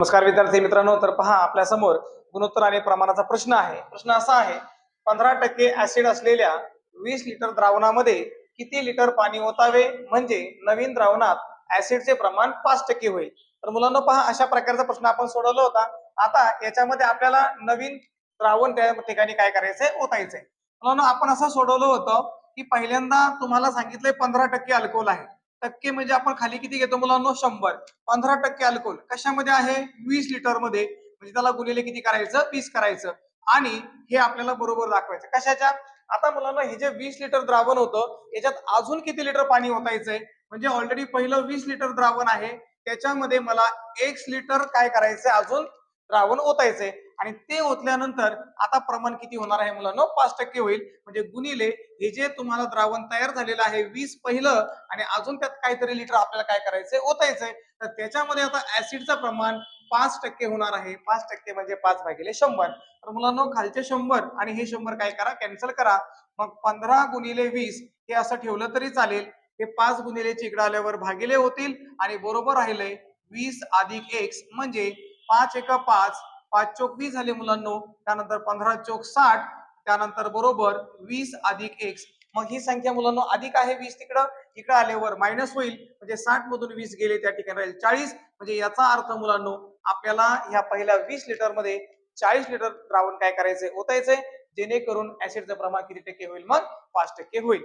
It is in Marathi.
नमस्कार विद्यार्थी मित्रांनो तर पहा आपल्यासमोर गुणोत्तर आणि प्रमाणाचा प्रश्न आहे. प्रश्न असा आहे पंधरा टक्के ऍसिड असलेल्या वीस लिटर द्रावणामध्ये किती लिटर पाणी ओतावे? म्हणजे नवीन द्रावणात ऍसिडचे प्रमाण पाच टक्के होईल. तर मुलांना पहा अशा प्रकारचा प्रश्न आपण सोडवला होता. आता याच्यामध्ये आपल्याला नवीन द्रावण त्या ठिकाणी काय करायचंय? ओतायचंय. मुलांना आपण असं सोडवलं होतं की पहिल्यांदा तुम्हाला सांगितलंय पंधरा टक्के अल्कोहोल आहे. टक्के म्हणजे आपण खाली किती घेतो मुलांना? शंभर. पंधरा टक्के अल्कोहोल कशामध्ये आहे? वीस लिटरमध्ये. म्हणजे त्याला गुलेले किती करायचं? वीस करायचं. आणि हे आपल्याला बरोबर दाखवायचं. कशाच्या? आता मुलांना हे जे वीस लिटर द्रावण होतं याच्यात अजून किती लिटर पाणी ओतायचंय? म्हणजे ऑलरेडी पहिलं वीस लिटर द्रावण आहे. त्याच्यामध्ये मला एक लिटर काय करायचंय? अजून द्रावण ओतायचंय. आणि ते ओतल्यानंतर आता प्रमाण किती होणार आहे मुलांना? पाच टक्के होईल. म्हणजे गुणिले हे जे तुम्हाला द्रावण तयार झालेलं आहे वीस पहिलं आणि अजून त्यात काहीतरी लिटर आपल्याला काय करायचंय? ओतायचंय. तर त्याच्यामध्ये आता ऍसिडचं प्रमाण पाच टक्के होणार आहे. पाच टक्के म्हणजे पाच भागिले शंभर. तर मुलांना खालचे शंभर आणि हे शंभर काय करा? कॅन्सल करा. मग पंधरा गुणिले वीस हे असं ठेवलं तरी चालेल. हे पाच गुणिले इकडे आल्यावर भागिले होतील आणि बरोबर राहिले वीस अधिक एक्स म्हणजे पाच एक पाच पाच चोक वीस झाले मुलांनो. त्यानंतर पंधरा चोक साठ त्यानंतर बरोबर वीस अधिक एक्स मग ही संख्या मुलांना अधिक आहे वीस तिकडं इकडे आल्यावर मायनस होईल. म्हणजे साठ मधून वीस गेले त्या ठिकाणी राहील चाळीस. म्हणजे याचा अर्थ मुलांनो आपल्याला ह्या पहिल्या वीस लिटरमध्ये चाळीस लिटर द्रावण काय करायचंय? ओतायचंय. जेणेकरून ऍसिडचं प्रमाण किती टक्के होईल? मग पाच टक्के होईल.